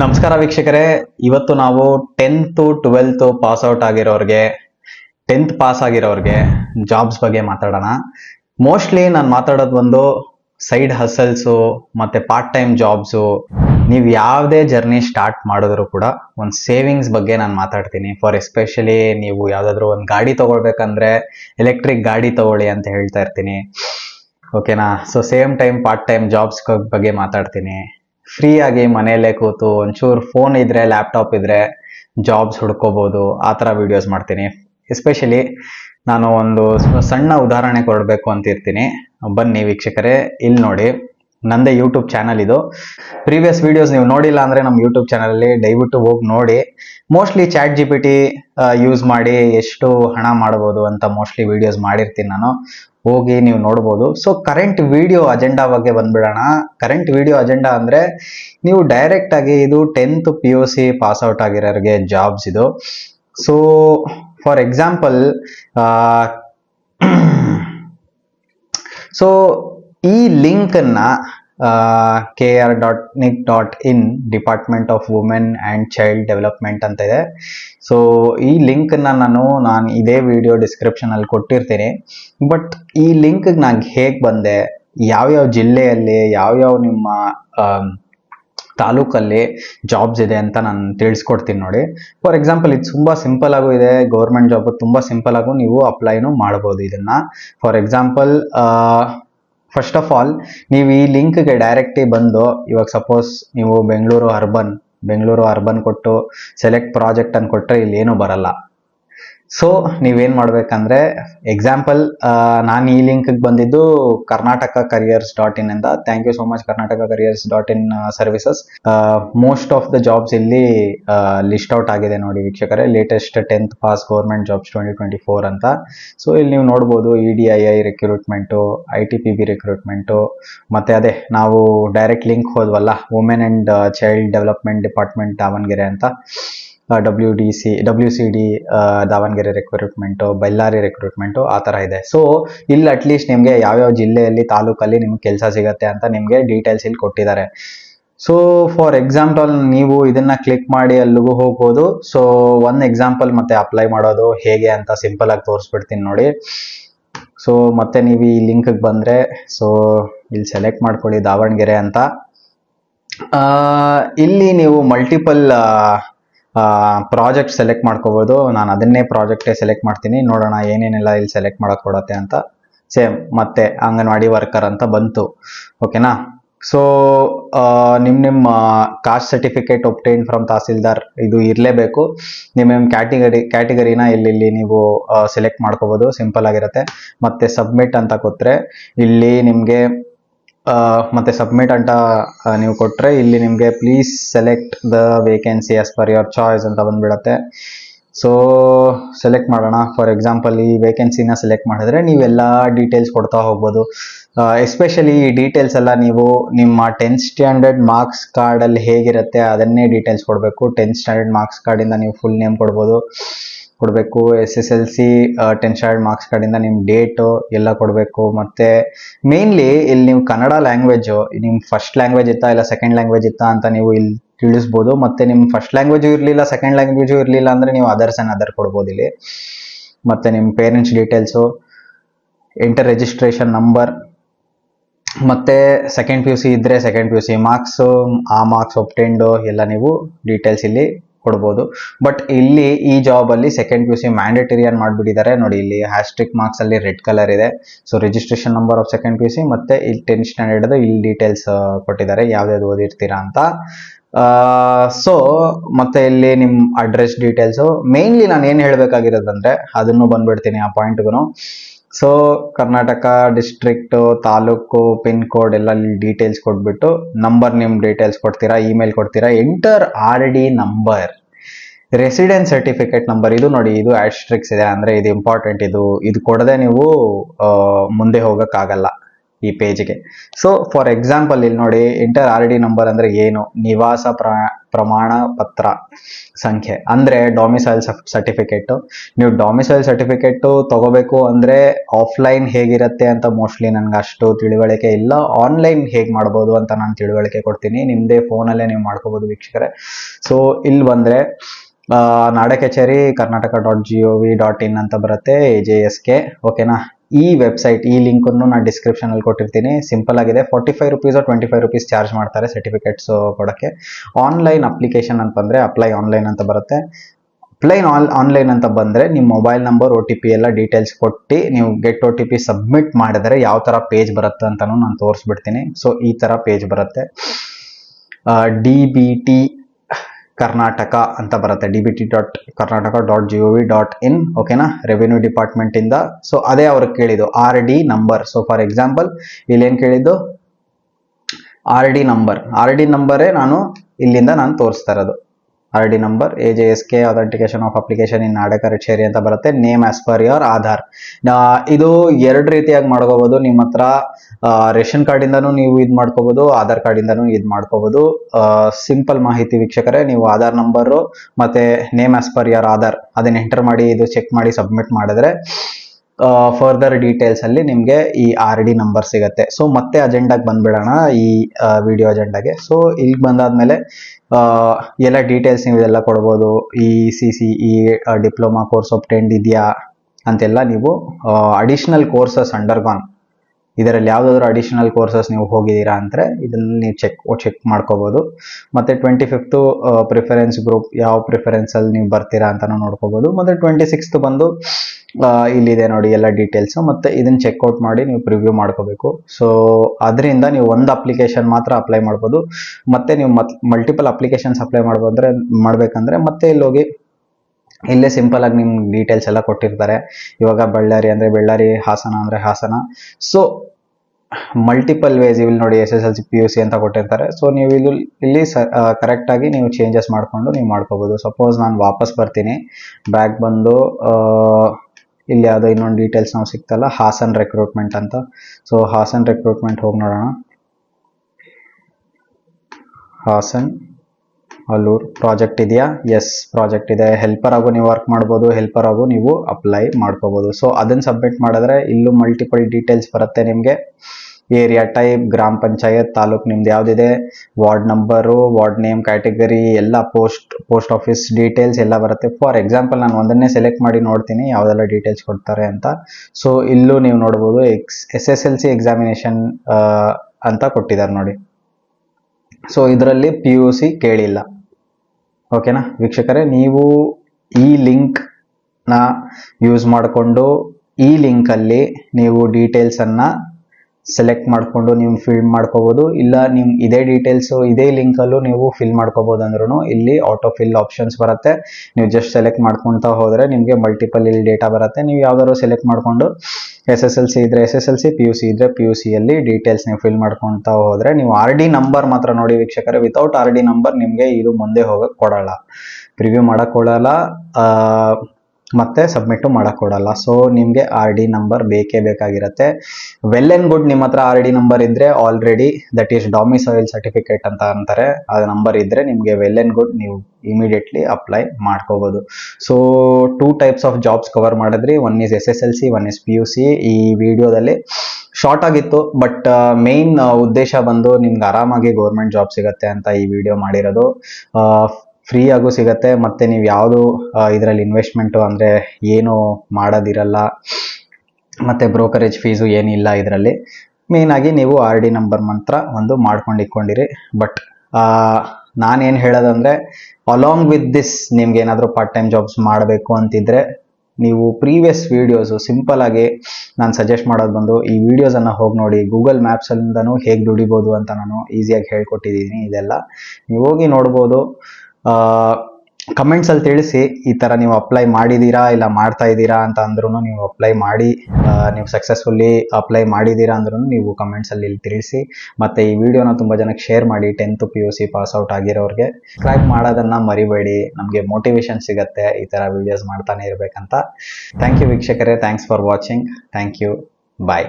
ನಮಸ್ಕಾರ ವೀಕ್ಷಕರೇ. ಇವತ್ತು ನಾವು ಟೆಂತ್ ಟ್ವೆಲ್ತ್ ಪಾಸ್ ಔಟ್ ಆಗಿರೋರ್ಗೆ ಟೆಂತ್ ಪಾಸ್ ಆಗಿರೋರಿಗೆ ಜಾಬ್ಸ್ ಬಗ್ಗೆ ಮಾತಾಡೋಣ. ಮೋಸ್ಟ್ಲಿ ನಾನು ಮಾತಾಡೋದು ಒಂದು ಸೈಡ್ ಹಸಲ್ಸು ಮತ್ತೆ ಪಾರ್ಟ್ ಟೈಮ್ ಜಾಬ್ಸು ನೀವು ಯಾವುದೇ ಜರ್ನಿ ಸ್ಟಾರ್ಟ್ ಮಾಡಿದ್ರು ಕೂಡ ಒಂದು ಸೇವಿಂಗ್ಸ್ ಬಗ್ಗೆ ನಾನು ಮಾತಾಡ್ತೀನಿ. ಫಾರ್ ಎಸ್ಪೆಷಲಿ ನೀವು ಯಾವುದಾದ್ರೂ ಒಂದು ಗಾಡಿ ತಗೊಳ್ಬೇಕಂದ್ರೆ ಎಲೆಕ್ಟ್ರಿಕ್ ಗಾಡಿ ತಗೊಳ್ಳಿ ಅಂತ ಹೇಳ್ತಾ ಇರ್ತೀನಿ. ಓಕೆನಾ so same time part time jobs ಬಗ್ಗೆ ಮಾತಾಡ್ತೀನಿ. ಫ್ರೀ ಆಗಿ ಮನೆಯಲ್ಲೇ ಕೂತು ಒಂಚೂರು ಫೋನ್ ಇದ್ರೆ ಲ್ಯಾಪ್ಟಾಪ್ ಇದ್ರೆ ಜಾಬ್ಸ್ ಹುಡ್ಕೋಬಹುದು ಆ ಥರ ವಿಡಿಯೋಸ್ ಮಾಡ್ತೀನಿ. ಎಸ್ಪೆಷಲಿ ನಾನು ಒಂದು ಸಣ್ಣ ಉದಾಹರಣೆ ಕೊಡಬೇಕು ಅಂತಿರ್ತೀನಿ. ಬನ್ನಿ ವೀಕ್ಷಕರೇ, ಇಲ್ಲಿ ನೋಡಿ. ನಂದೇ ಯೂಟ್ಯೂಬ್ ಚಾನಲ್ ಇದು. ಪ್ರೀವಿಯಸ್ ವಿಡಿಯೋಸ್ ನೀವು ನೋಡಿಲ್ಲ ಅಂದ್ರೆ ನಮ್ಮ ಯೂಟ್ಯೂಬ್ ಚಾನಲಲ್ಲಿ ದಯವಿಟ್ಟು ಹೋಗಿ ನೋಡಿ. ಮೋಸ್ಟ್ಲಿ ಚಾಟ್ ಜಿ ಯೂಸ್ ಮಾಡಿ ಎಷ್ಟು ಹಣ ಮಾಡ್ಬೋದು ಅಂತ ಮೋಸ್ಟ್ಲಿ ವಿಡಿಯೋಸ್ ಮಾಡಿರ್ತೀನಿ ನಾನು. ಹೋಗಿ ನೀವು ನೋಡ್ಬೋದು. ಸೊ ಕರೆಂಟ್ ವಿಡಿಯೋ ಅಜೆಂಡಾ ಬಗ್ಗೆ ಬಂದ್ಬಿಡೋಣ. ಕರೆಂಟ್ ವಿಡಿಯೋ ಅಜೆಂಡಾ ಅಂದ್ರೆ ನೀವು ಡೈರೆಕ್ಟ್ ಆಗಿ ಇದು tenth P U C pass out ಆಗಿರೋರಿಗೆ jobs ಇದು. ಸೊ ಫಾರ್ ಎಕ್ಸಾಂಪಲ್ ಸೊ ಈ ಲಿಂಕ್ ಅನ್ನ K R dot NIC dot in department of women and child development ಅಂತ ಇದೆ. ಸೊ ಈ ಲಿಂಕನ್ನು ನಾನು ನಾನು ಇದೇ ವಿಡಿಯೋ ಡಿಸ್ಕ್ರಿಪ್ಷನಲ್ಲಿ ಕೊಟ್ಟಿರ್ತೀನಿ. ಬಟ್ ಈ ಲಿಂಕ್ ನಾನು ಹೇಗೆ ಬಂದೆ, ಯಾವ್ಯಾವ ಜಿಲ್ಲೆಯಲ್ಲಿ, ಯಾವ್ಯಾವ ನಿಮ್ಮ ತಾಲೂಕಲ್ಲಿ ಜಾಬ್ಸ್ ಇದೆ ಅಂತ ನಾನು ತಿಳಿಸ್ಕೊಡ್ತೀನಿ ನೋಡಿ. ಫಾರ್ ಎಕ್ಸಾಂಪಲ್ ಇದು ತುಂಬ ಸಿಂಪಲ್ ಆಗು ಇದೆ ಗೌರ್ಮೆಂಟ್ ಜಾಬ್ ತುಂಬ ಸಿಂಪಲ್ ಆಗು, ನೀವು ಅಪ್ಲೈನು ಮಾಡ್ಬೋದು ಇದನ್ನ. For example first of all ನೀವು ಈ ಲಿಂಕ್ಗೆ ಡೈರೆಕ್ಟಿ ಬಂದು, ಇವಾಗ ಸಪೋಸ್ ನೀವು ಬೆಂಗಳೂರು ಅರ್ಬನ್ ಬೆಂಗಳೂರು ಅರ್ಬನ್ ಕೊಟ್ಟು ಸೆಲೆಕ್ಟ್ ಪ್ರಾಜೆಕ್ಟ್ ಅನ್ನು ಕೊಟ್ಟರೆ ಇಲ್ಲಿ ಏನೂ ಬರಲ್ಲ. ಸೊ ನೀವೇನು ಮಾಡಬೇಕಂದ್ರೆ ಎಕ್ಸಾಂಪಲ್ ನಾನು ಈ ಲಿಂಕ್ ಬಂದಿದ್ದು ಕರ್ನಾಟಕ ಕರಿಯರ್ಸ್ ಡಾಟ್ ಇನ್ ಅಂತ thank you so much Karnataka careers dot in services most of the jobs ಇಲ್ಲಿ ಲಿಸ್ಟ್ ಔಟ್ ಆಗಿದೆ ನೋಡಿ ವೀಕ್ಷಕರೇ. Latest tenth pass government jobs twenty twenty four ಅಂತ. ಸೊ ಇಲ್ಲಿ ನೀವು ನೋಡ್ಬೋದು E D I I recruitment I T P B recruitment ಮತ್ತೆ ಅದೇ, ನಾವು direct link ಹೋದ್ವಲ್ಲ women and child development department Davanagere ಅಂತ. W D C W C D Davanagere recruitment Ballari recruitment ಆ ಥರ ಇದೆ. ಸೊ ಇಲ್ಲಿ ಅಟ್ಲೀಸ್ಟ್ ನಿಮಗೆ ಯಾವ್ಯಾವ ಜಿಲ್ಲೆಯಲ್ಲಿ ತಾಲೂಕಲ್ಲಿ ನಿಮ್ಗೆ ಕೆಲಸ ಸಿಗುತ್ತೆ ಅಂತ ನಿಮಗೆ ಡೀಟೇಲ್ಸ್ ಇಲ್ಲಿ ಕೊಟ್ಟಿದ್ದಾರೆ. ಸೊ ಫಾರ್ ಎಕ್ಸಾಂಪಲ್ ನೀವು ಇದನ್ನ ಕ್ಲಿಕ್ ಮಾಡಿ ಅಲ್ಲಿಗೂ ಹೋಗ್ಬೋದು. ಸೊ ಒನ್ ಎಕ್ಸಾಂಪಲ್ ಮತ್ತೆ ಅಪ್ಲೈ ಮಾಡೋದು ಹೇಗೆ ಅಂತ ಸಿಂಪಲ್ ಆಗಿ ತೋರಿಸ್ಬಿಡ್ತೀನಿ ನೋಡಿ. ಸೊ ಮತ್ತೆ ನೀವು ಈ ಲಿಂಕ್ಗೆ ಬಂದ್ರೆ ಸೊ ಇಲ್ಲಿ ಸೆಲೆಕ್ಟ್ ಮಾಡ್ಕೊಳ್ಳಿ ದಾವಣಗೆರೆ ಅಂತ. ಇಲ್ಲಿ ನೀವು ಮಲ್ಟಿಪಲ್ ಪ್ರಾಜೆಕ್ಟ್ ಸೆಲೆಕ್ಟ್ ಮಾಡ್ಕೋಬೋದು. ನಾನು ಅದನ್ನೇ ಪ್ರಾಜೆಕ್ಟೇ ಸೆಲೆಕ್ಟ್ ಮಾಡ್ತೀನಿ. ನೋಡೋಣ ಏನೇನೆಲ್ಲ ಇಲ್ಲಿ ಸೆಲೆಕ್ಟ್ ಮಾಡೋಕೆ ಕೊಡತ್ತೆ ಅಂತ. ಸೇಮ್ ಮತ್ತೆ ಅಂಗನವಾಡಿ ವರ್ಕರ್ ಅಂತ ಬಂತು. ಓಕೆನಾ ಸೊ ನಿಮ್ಮ ನಿಮ್ಮ caste certificate obtain from tahsildar ಇದು ಇರಲೇಬೇಕು. ನಿಮ್ಮ ನಿಮ್ಮ ಕ್ಯಾಟಗರಿ ಕ್ಯಾಟಗರಿನ ಇಲ್ಲಿ ನೀವು ಸೆಲೆಕ್ಟ್ ಮಾಡ್ಕೋಬೋದು. ಸಿಂಪಲ್ ಆಗಿರುತ್ತೆ. ಮತ್ತೆ ಸಬ್ಮಿಟ್ ಅಂತ ಕೊಟ್ಟರೆ ಇಲ್ಲಿ ನಿಮಗೆ ಮತ್ತೆ ಸಬ್ಮಿಟ್ ಅಂತ ನೀವು ಕೊಟ್ಟರೆ ಇಲ್ಲಿ ನಿಮಗೆ please select the vacancy as per your choice ಅಂತ ಬಂದ್ಬಿಡತ್ತೆ. ಸೊ ಸೆಲೆಕ್ಟ್ ಮಾಡೋಣ. ಫಾರ್ ಎಕ್ಸಾಂಪಲ್ ಈ ವೇಕೆನ್ಸಿನ ಸೆಲೆಕ್ಟ್ ಮಾಡಿದ್ರೆ ನೀವೆಲ್ಲ ಡೀಟೇಲ್ಸ್ ಕೊಡ್ತಾ ಹೋಗ್ಬೋದು. ಎಸ್ಪೆಷಲಿ ಈ ಡೀಟೇಲ್ಸ್ ಎಲ್ಲ ನೀವು ನಿಮ್ಮ ಟೆಂತ್ ಸ್ಟ್ಯಾಂಡರ್ಡ್ ಮಾರ್ಕ್ಸ್ ಕಾರ್ಡಲ್ಲಿ ಹೇಗಿರುತ್ತೆ ಅದನ್ನೇ ಡೀಟೇಲ್ಸ್ ಕೊಡಬೇಕು. ಟೆಂತ್ ಸ್ಟ್ಯಾಂಡರ್ಡ್ ಮಾರ್ಕ್ಸ್ ಕಾರ್ಡಿಂದ ನೀವು ಫುಲ್ ನೇಮ್ ಕೊಡ್ಬೋದು. ಕೊಡಬೇಕು S S L C ten standard marks ಕಾರ್ಡಿಂದ ನಿಮ್ಮ ಡೇಟು ಎಲ್ಲ ಕೊಡಬೇಕು. ಮತ್ತು ಮೇನ್ಲಿ ಇಲ್ಲಿ ನೀವು ಕನ್ನಡ ಲ್ಯಾಂಗ್ವೇಜು ನಿಮ್ಮ ಫಸ್ಟ್ ಲ್ಯಾಂಗ್ವೇಜ್ ಇತ್ತಾ ಇಲ್ಲ ಸೆಕೆಂಡ್ ಲ್ಯಾಂಗ್ವೇಜ್ ಇತ್ತಾ ಅಂತ ನೀವು ಇಲ್ಲಿ ತಿಳಿಸ್ಬೋದು. ಮತ್ತು ನಿಮ್ಮ ಫಸ್ಟ್ ಲ್ಯಾಂಗ್ವೇಜು ಇರಲಿಲ್ಲ ಸೆಕೆಂಡ್ ಲ್ಯಾಂಗ್ವೇಜು ಇರಲಿಲ್ಲ ಅಂದರೆ ನೀವು ಅದರ್ಸ್ ಆ್ಯಂಡ್ ಅದರ್ ಕೊಡ್ಬೋದು ಇಲ್ಲಿ. ಮತ್ತು ನಿಮ್ಮ parents details enter registration number ಮತ್ತು ಸೆಕೆಂಡ್ ಪಿ ಯು ಸಿ ಇದ್ದರೆ second P U C marks ಆ ಮಾರ್ಕ್ಸ್ ಒಪ್ಟೆಂಡು ಎಲ್ಲ ನೀವು ಡೀಟೇಲ್ಸ್ ಇಲ್ಲಿ ಕೊಡ್ಬೋದು. ಬಟ್ ಇಲ್ಲಿ ಈ ಜಾಬ್ ಅಲ್ಲಿ second P U C mandatory ಅನ್ ಮಾಡ್ಬಿಟ್ಟಿದ್ದಾರೆ ನೋಡಿ, ಇಲ್ಲಿ ಹ್ಯಾಸ್ಟ್ರಿಕ್ ಮಾರ್ಕ್ಸ್ ಅಲ್ಲಿ ರೆಡ್ ಕಲರ್ ಇದೆ. So registration number of second P U C ಮತ್ತೆ ಇಲ್ಲಿ ಟೆನ್ ಸ್ಟ್ಯಾಂಡರ್ಡ್ ಇಲ್ಲಿ ಡೀಟೇಲ್ಸ್ ಕೊಟ್ಟಿದ್ದಾರೆ. ಯಾವ್ದು ಓದಿರ್ತೀರಾ ಅಂತ. ಸೊ ಮತ್ತೆ ಇಲ್ಲಿ ನಿಮ್ಮ ಅಡ್ರೆಸ್ ಡೀಟೇಲ್ಸು ಮೇನ್ಲಿ ನಾನು ಏನು ಹೇಳ್ಬೇಕಾಗಿರೋದಂದ್ರೆ, ಅದನ್ನು ಬಂದ್ಬಿಡ್ತೀನಿ ಆ ಪಾಯಿಂಟ್ಗೂ so Karnataka district taluk PIN code ಎಲ್ಲ ಡೀಟೇಲ್ಸ್ ಕೊಟ್ಬಿಟ್ಟು ನಂಬರ್ ನಿಮ್ಮ ಡೀಟೇಲ್ಸ್ ಕೊಡ್ತೀರಾ ಇಮೇಲ್ ಕೊಡ್ತೀರಾ enter R D number residence certificate number ಇದು ನೋಡಿ, ಇದು ಆಸ್ಟ್ರಿಕ್ಸ್ ಇದೆ. ಅಂದ್ರೆ ಇದು ಇಂಪಾರ್ಟೆಂಟ್ ಇದು ಇದು ಕೊಡದೆ ನೀವು ಮುಂದೆ ಹೋಗೋಕ್ಕಾಗಲ್ಲ ಈ ಪೇಜ್ಗೆ ಸೊ ಫಾರ್ ಎಕ್ಸಾಂಪಲ್ ಇಲ್ಲಿ ನೋಡಿ ಇಂಟರ್ ಆರ್ ಡಿ ನಂಬರ್ ಅಂದ್ರೆ ಏನು? ನಿವಾಸ ಪ್ರ ಪ್ರಮಾಣ ಪತ್ರ ಸಂಖ್ಯೆ, ಅಂದ್ರೆ ಡೊಮಿಸೈಲ್ ಸರ್ಟಿಫಿಕೇಟ್ ನೀವು ಡೊಮಿಸೈಲ್ ಸರ್ಟಿಫಿಕೇಟ್ ತಗೋಬೇಕು ಅಂದ್ರೆ ಆಫ್ಲೈನ್ ಹೇಗಿರುತ್ತೆ ಅಂತ ಮೋಸ್ಟ್ಲಿ ನನ್ಗೆ ಅಷ್ಟು ತಿಳುವಳಿಕೆ ಇಲ್ಲ. ಆನ್ಲೈನ್ ಹೇಗೆ ಮಾಡ್ಬೋದು ಅಂತ ನಾನು ತಿಳುವಳಿಕೆ ಕೊಡ್ತೀನಿ. ನಿಮ್ಮದೇ ಫೋನಲ್ಲೇ ನೀವು ಮಾಡ್ಕೋಬೋದು ವೀಕ್ಷಕರೇ. ಸೊ ಇಲ್ಲಿ ಬಂದ್ರೆ Nada Kacheri Karnataka dot G V dot in ಅಂತ ಬರುತ್ತೆ ಎ ಜೆ ಎಸ್ ಕೆ ಓಕೆನಾ ಈ ವೆಬ್ಸೈಟ್ ಈ ಲಿಂಕ್ ಅನ್ನು ನಾನು ಡಿಸ್ಕ್ರಿಪ್ಷನ್ ಅಲ್ಲಿ ಕೊಟ್ಟಿರ್ತೀನಿ. ಸಿಂಪಲ್ ಆಗಿದೆ. Forty five rupees twenty five rupees charge ಮಾಡ್ತಾರೆ ಸರ್ಟಿಫಿಕೇಟ್ಸ್ ಕೊಡೋಕ್ಕೆ. ಆನ್ಲೈನ್ ಅಪ್ಲಿಕೇಶನ್ ಅಂತ ಬಂದ್ರೆ ಅಪ್ಲೈ ಆನ್ಲೈನ್ ಅಂತ ಬರುತ್ತೆ. ಅಪ್ಲೈನ್ ಆಲ್ ಆನ್ಲೈನ್ ಅಂತ ಬಂದ್ರೆ ನಿಮ್ಮ mobile number O T P ಎಲ್ಲ ಡೀಟೇಲ್ಸ್ ಕೊಟ್ಟು ನೀವು get O T P submit ಮಾಡಿದರೆ ಯಾವ ತರ ಪೇಜ್ ಬರುತ್ತೆ ಅಂತಲೂ ನಾನು ತೋರಿಸ್ಬಿಡ್ತೀನಿ. ಸೊ ಈ ತರ ಪೇಜ್ ಬರುತ್ತೆ. ಡಿ ಬಿ ಟಿ ಕರ್ನಾಟಕ ಅಂತ ಬರುತ್ತೆ. D B T dot Karnataka dot G O V dot in ಓಕೆನಾ ರೆವಿನ್ಯೂ ಡಿಪಾರ್ಟ್ಮೆಂಟ್ ಇಂದ. ಸೊ ಅದೇ ಅವ್ರಿಗೆ ಕೇಳಿದ್ದು R D number so for example ಇಲ್ಲಿ ಏನ್ ಕೇಳಿದ್ದು R D number R D ನಂಬರೇ ನಾನು ಇಲ್ಲಿಂದ ನಾನು ತೋರಿಸ್ತಾ ಇರೋದು. R D number, A J S K authentication of application in Nadakacheri ಅಂತ ಬರುತ್ತೆ. Name as per your Aadhaar ಇದು ಎರಡು ರೀತಿಯಾಗಿ ಮಾಡ್ಕೋಬಹುದು ನಿಮ್ಮ ಹತ್ರ ರೇಷನ್ ಕಾರ್ಡ್ ಇಂದಾನು ನೀವು ಇದು ಮಾಡ್ಕೋಬಹುದು ಆಧಾರ್ ಕಾರ್ಡ್ ಇಂದನು ಇದು ಮಾಡ್ಕೋಬಹುದು ಸಿಂಪಲ್ ಮಾಹಿತಿ ವೀಕ್ಷಕರೇ, ನೀವು ಆಧಾರ್ ನಂಬರು ಮತ್ತೆ name as per your Aadhaar ಅದನ್ನ ಎಂಟರ್ ಮಾಡಿ, ಇದು ಚೆಕ್ ಮಾಡಿ ಸಬ್ಮಿಟ್ ಮಾಡಿದ್ರೆ ಫರ್ದರ್ ಡೀಟೇಲ್ಸ್ ಅಲ್ಲಿ ನಿಮಗೆ ಈ ಆರ್ ಡಿ ನಂಬರ್ ಸಿಗುತ್ತೆ. ಸೊ ಮತ್ತೆ ಅಜೆಂಡಾಗೆ ಬಂದ್ಬಿಡೋಣ ಈ ವಿಡಿಯೋ ಅಜೆಂಡಾಗೆ ಸೊ ಇಲ್ಲಿ ಬಂದಾದ್ಮೇಲೆ ಎಲ್ಲ ಡೀಟೇಲ್ಸ್ ನೀವು ಇದೆಲ್ಲ ಕೊಡ್ಬೋದು. ಈ C C E diploma course opted ಇದೆಯಾ ಅಂತೆಲ್ಲ ನೀವು ಅಡಿಷನಲ್ ಕೋರ್ಸಸ್ ಅಂಡರ್ಗಾನ್ ಇದರಲ್ಲಿ ಯಾವುದಾದ್ರು ಅಡಿಷನಲ್ ಕೋರ್ಸಸ್ ನೀವು ಹೋಗಿದ್ದೀರಾ ಅಂದರೆ ಇದನ್ನ ನೀವು ಚೆಕ್ ಚೆಕ್ ಮಾಡ್ಕೋಬೋದು. ಮತ್ತೆ ಟ್ವೆಂಟಿ ಫಿಫ್ತು ಪ್ರಿಫರೆನ್ಸ್ ಗ್ರೂಪ್ ಯಾವ ಪ್ರಿಫರೆನ್ಸ್ ಅಲ್ಲಿ ನೀವು ಬರ್ತೀರಾ ಅಂತಲೂ ನೋಡ್ಕೋಬೋದು. ಮತ್ತೆ ಟ್ವೆಂಟಿ ಸಿಕ್ಸ್ತ್ ಬಂದು ಇಲ್ಲಿದೆ ನೋಡಿ ಎಲ್ಲ ಡೀಟೇಲ್ಸ್ ಮತ್ತೆ ಇದನ್ನ ಚೆಕ್ಔಟ್ ಮಾಡಿ ನೀವು ಪ್ರಿವ್ಯೂ ಮಾಡ್ಕೋಬೇಕು. ಸೊ ಅದರಿಂದ ನೀವು ಒಂದು ಅಪ್ಲಿಕೇಶನ್ ಮಾತ್ರ ಅಪ್ಲೈ ಮಾಡ್ಬೋದು. ಮತ್ತೆ ನೀವು ಮಲ್ಟಿಪಲ್ ಅಪ್ಲಿಕೇಶನ್ಸ್ ಅಪ್ಲೈ ಮಾಡ್ಬೋದ್ರೆ, ಮಾಡ್ಬೇಕಂದ್ರೆ ಮತ್ತೆ ಇಲ್ಲಿ ಹೋಗಿ ಇಲ್ಲೇ ಸಿಂಪಲ್ ಆಗಿ ನಿಮ್ಗೆ ಡೀಟೇಲ್ಸ್ ಎಲ್ಲ ಕೊಟ್ಟಿರ್ತಾರೆ. ಇವಾಗ ಬಳ್ಳಾರಿ ಅಂದ್ರೆ ಬಳ್ಳಾರಿ ಹಾಸನ ಅಂದ್ರೆ ಹಾಸನ. ಸೊ ಮಲ್ಟಿಪಲ್ ವೇಸ್ ಇಲ್ಲಿ ನೋಡಿ S S L C P U C ಅಂತ ಕೊಟ್ಟಿರ್ತಾರೆ. ಸೊ ನೀವು ಇಲ್ಲಿ ಇಲ್ಲಿ ಸ ಕರೆಕ್ಟಾಗಿ ನೀವು ಚೇಂಜಸ್ ಮಾಡಿಕೊಂಡು ನೀವು ಮಾಡ್ಕೋಬಹುದು ಸಪೋಸ್ ನಾನು ವಾಪಸ್ ಬರ್ತೀನಿ. ಬ್ಯಾಕ್ ಬಂದು ಇಲ್ಲಿ ಯಾವುದೋ ಇನ್ನೊಂದು ಡೀಟೇಲ್ಸ್ ನಾವು ಸಿಗ್ತಲ್ಲ ಹಾಸನ್ ರೆಕ್ರೂಟ್ಮೆಂಟ್ ಅಂತ. ಸೊ ಹಾಸನ್ ರೆಕ್ರೂಟ್ಮೆಂಟ್ ಹೋಗಿ ನೋಡೋಣ. ಹಾಸನ್. ಅಲ್ಲೂರ್ ಪ್ರಾಜೆಕ್ಟ್ ಇದೆಯಾ? ಎಸ್ ಪ್ರಾಜೆಕ್ಟ್ ಇದೆ. ಹೆಲ್ಪರ್ ಆಗು ನೀವು ವರ್ಕ್ ಮಾಡ್ಬೋದು ಹೆಲ್ಪರ್ ಆಗು ನೀವು ಅಪ್ಲೈ ಮಾಡ್ಕೋಬಹುದು ಸೊ ಅದನ್ನ ಸಬ್ಮಿಟ್ ಮಾಡಿದ್ರೆ ಇಲ್ಲೂ ಮಲ್ಟಿಪಲ್ ಡೀಟೇಲ್ಸ್ ಬರುತ್ತೆ ನಿಮಗೆ. ಏರಿಯಾ ಟೈಪ್ ಗ್ರಾಮ ಪಂಚಾಯತ್, ತಾಲೂಕು ನಿಮ್ದು ಯಾವ್ದಿದೆ, ward number ward name category ಎಲ್ಲ ಪೋಸ್ಟ್ ಪೋಸ್ಟ್ ಆಫೀಸ್ ಡೀಟೇಲ್ಸ್ ಎಲ್ಲ ಬರುತ್ತೆ. ಫಾರ್ ಎಕ್ಸಾಂಪಲ್ ನಾನು ಒಂದನ್ನೇ ಸೆಲೆಕ್ಟ್ ಮಾಡಿ ನೋಡ್ತೀನಿ, ಯಾವುದೆಲ್ಲ ಡೀಟೇಲ್ಸ್ ಕೊಡ್ತಾರೆ ಅಂತ. ಸೊ ಇಲ್ಲೂ ನೀವು ನೋಡ್ಬೋದು X S S L C examination ಅಂತ ಕೊಟ್ಟಿದ್ದಾರೆ ನೋಡಿ. ಸೊ ಇದರಲ್ಲಿ ಪಿ ಯು ಸಿ ಕೇಳಿಲ್ಲ. ಓಕೆನಾ ವೀಕ್ಷಕರೇ ನೀವು ಈ ಲಿಂಕ್ನ ಯೂಸ್ ಮಾಡಿಕೊಂಡು ಈ ಲಿಂಕ್ ಅಲ್ಲಿ ನೀವು ಡೀಟೇಲ್ಸ್ ಅನ್ನ ಸೆಲೆಕ್ಟ್ ಮಾಡಿಕೊಂಡು ನೀವು ಫಿಲ್ ಮಾಡ್ಕೋಬೋದು. ಇಲ್ಲ ನಿಮ್ ಇದೇ ಡೀಟೇಲ್ಸ್ ಇದೇ ಲಿಂಕ್ ಅಲ್ಲೂ ನೀವು ಫಿಲ್ ಮಾಡ್ಕೋಬಹುದು ಅಂದ್ರೂ ಇಲ್ಲಿ ಆಟೋ ಫಿಲ್ ಆಪ್ಷನ್ಸ್ ಬರುತ್ತೆ. ನೀವು ಜಸ್ಟ್ ಸೆಲೆಕ್ಟ್ ಮಾಡ್ಕೊಂತ ಹೋದ್ರೆ ನಿಮಗೆ ಮಲ್ಟಿಪಲ್ ಇಲ್ಲಿ ಡೇಟಾ ಬರುತ್ತೆ. ನೀವು ಯಾವ್ದಾದ್ರು ಸೆಲೆಕ್ಟ್ ಮಾಡ್ಕೊಂಡು ಎಸ್ ಎಸ್ ಎಲ್ ಸಿ ಇದ್ರೆ S S L C P U C ಇದ್ರೆ ಪಿ ಯು ಸಿಯಲ್ಲಿ ಡೀಟೇಲ್ಸ್ ನೀವು ಫಿಲ್ ಮಾಡ್ಕೊಂತ ಹೋದ್ರೆ ನೀವು ಆರ್ ಡಿ ನಂಬರ್ ಮಾತ್ರ ನೋಡಿ ವೀಕ್ಷಕರ. ವಿತೌಟ್ ಆರ್ ಡಿ ನಂಬರ್ ನಿಮಗೆ ಇದು ಮುಂದೆ ಹೋಗಕ್ ಕೊಡೋಲ್ಲ. ಪ್ರಿವ್ಯೂ ಮಾಡಕ್ ಕೊಡಲ್ಲ. ಮತ್ತೆ ಸಬ್ಮಿಟ್ ಮಾಡಕ್ ಕೊಡಲ್ಲ ಸೊ ನಿಮ್ಗೆ ಆರ್ ಡಿ ನಂಬರ್ ಬೇಕೇ ಬೇಕಾಗಿರತ್ತೆ. ವೆಲ್ ಅಂಡ್ ಗುಡ್ ನಿಮ್ಮ ಹತ್ರ ಆರ್ ಡಿ ನಂಬರ್ ಇದ್ರೆ already that is domicile certificate ಅಂತ ಅಂತಾರೆ. ಆ ನಂಬರ್ ಇದ್ರೆ ನಿಮ್ಗೆ ವೆಲ್ ಅಂಡ್ ಗುಡ್ ನೀವು ಇಮಿಡಿಯೇಟ್ಲಿ ಅಪ್ಲೈ ಮಾಡ್ಕೋಬಹುದು so two types of jobs cover ಮಾಡಿದ್ರಿ. One is S S L C one is P U C ಈ ವಿಡಿಯೋದಲ್ಲಿ ಶಾರ್ಟ್ ಆಗಿತ್ತು ಬಟ್ ಮೇನ್ ಉದ್ದೇಶ ಬಂದು ನಿಮ್ಗೆ ಆರಾಮಾಗಿ ಗೌರ್ಮೆಂಟ್ ಜಾಬ್ ಸಿಗತ್ತೆ ಅಂತ ಈ ವಿಡಿಯೋ ಮಾಡಿರೋದು. ಫ್ರೀ ಸಿಗುತ್ತೆ, ಮತ್ತೆ ನೀವು ಯಾವುದು ಇದರಲ್ಲಿ ಇನ್ವೆಸ್ಟ್ಮೆಂಟು ಅಂದರೆ ಏನು ಮಾಡೋದಿರಲ್ಲ, ಮತ್ತು ಬ್ರೋಕರೇಜ್ ಫೀಸು ಏನಿಲ್ಲ ಇದರಲ್ಲಿ. ಮೇಯ್ನಾಗಿ ನೀವು ಆರ್ ಡಿ ನಂಬರ್ ಮಾತ್ರ ಒಂದು ಮಾಡ್ಕೊಂಡು ಇಟ್ಕೊಂಡಿರಿ ಬಟ್ ನಾನೇನು ಹೇಳೋದಂದರೆ ಅಲಾಂಗ್ ವಿತ್ ದಿಸ್ ನಿಮ್ಗೆ ಏನಾದರೂ ಪಾರ್ಟ್ ಟೈಮ್ ಜಾಬ್ಸ್ ಮಾಡಬೇಕು ಅಂತಿದ್ರೆ, ನೀವು ಪ್ರೀವಿಯಸ್ ವೀಡಿಯೋಸು ಸಿಂಪಲ್ ಆಗಿ ನಾನು ಸಜೆಸ್ಟ್ ಮಾಡೋದು ಬಂದು, ಈ ವೀಡಿಯೋಸನ್ನು ಹೋಗಿ ನೋಡಿ ಗೂಗಲ್ ಮ್ಯಾಪ್ಸಲ್ಲಿಂದನೂ ಹೇಗೆ ದುಡಿಬೋದು ಅಂತ ನಾನು ಈಸಿಯಾಗಿ ಹೇಳ್ಕೊಟ್ಟಿದ್ದೀನಿ ಇದೆಲ್ಲ. ನೀವು ಹೋಗಿ ನೋಡ್ಬೋದು. ಕಮೆಂಟ್ಸಲ್ಲಿ ತಿಳಿಸಿ ಈ ಥರ ನೀವು ಅಪ್ಲೈ ಮಾಡಿದ್ದೀರಾ ಇಲ್ಲ ಮಾಡ್ತಾ ಇದ್ದೀರಾ ಅಂತ ಅಂದ್ರೂ ನೀವು ಅಪ್ಲೈ ಮಾಡಿ ನೀವು ಸಕ್ಸಸ್ಫುಲ್ಲಿ ಅಪ್ಲೈ ಮಾಡಿದ್ದೀರಾ ಅಂದ್ರೂ ನೀವು ಕಮೆಂಟ್ಸಲ್ಲಿ ಇಲ್ಲಿ ತಿಳಿಸಿ. ಮತ್ತು ಈ ವಿಡಿಯೋನ ತುಂಬ ಜನಕ್ಕೆ ಶೇರ್ ಮಾಡಿ tenth P U C pass out ಆಗಿರೋರಿಗೆ. Subscribe ಮಾಡೋದನ್ನು ಮರಿಬೇಡಿ, ನಮಗೆ ಮೋಟಿವೇಶನ್ ಸಿಗುತ್ತೆ ಈ ಥರ ವಿಡಿಯೋಸ್ ಮಾಡ್ತಾನೆ ಇರಬೇಕಂತ. ಥ್ಯಾಂಕ್ ಯು ವೀಕ್ಷಕರೇ thanks for watching thank you bye